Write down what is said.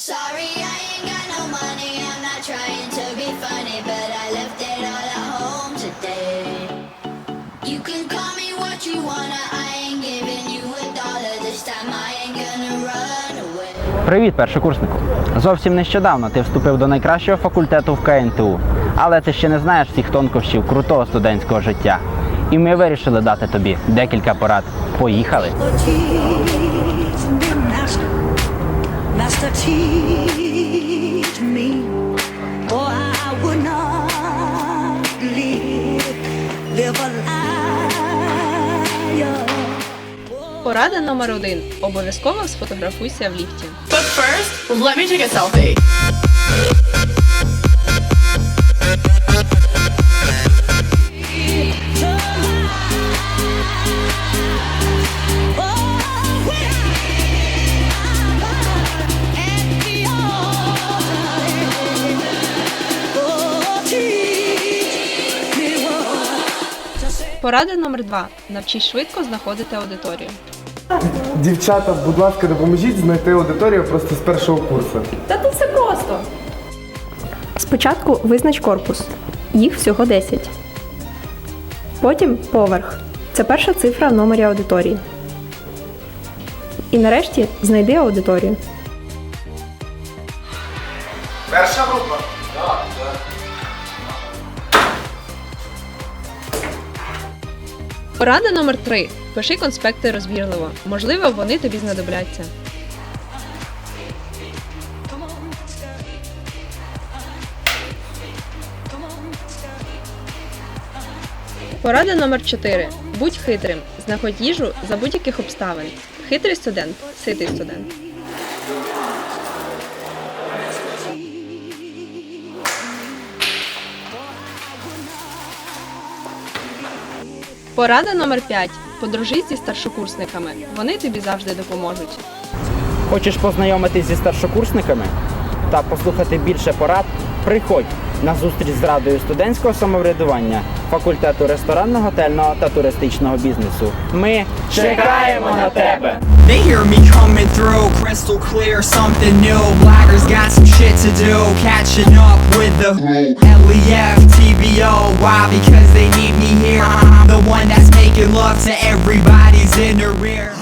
Sorry, I ain't got no money. I'm not trying to be funny, but I left it all at home today. You can call me what you wanna. I ain't giving you a dollar this time. I ain't gonna run away. Привіт, першокурснику! Зовсім нещодавно ти вступив до найкращого факультету в КНТУ, але ти ще не знаєш всіх тонкощів крутого студентського життя. І ми вирішили дати тобі декілька порад. Поїхали! Master, teach me, or I would not live, live a liar. Порада номер один. Обов'язково сфотографуйся в ліфті. But first, let me take a selfie. Порада номер два. Навчись швидко знаходити аудиторію. Дівчата, будь ласка, допоможіть знайти аудиторію просто з першого курсу. Та тут все просто. Спочатку визнач корпус. Їх всього 10. Потім поверх. Це перша цифра в номері аудиторії. І нарешті знайди аудиторію. Перша група. Порада номер 3 Пиши конспекти розбірливо. Можливо, вони тобі знадобляться. Порада номер 4. Будь хитрим. Знаходь їжу за будь-яких обставин. Хитрий студент, ситий студент. Порада номер 5. Подружись зі старшокурсниками. Вони тобі завжди допоможуть. Хочеш познайомитись зі старшокурсниками та послухати більше порад? Приходь на зустріч з радою студентського самоврядування факультету ресторанно-готельного та туристичного бізнесу. Ми чекаємо на тебе! They hear me coming through, crystal clear, something new. Blackers got some shit to do, catching up with the LEF TBO. Why? Because they need me here. parking love to everybody's in the rear.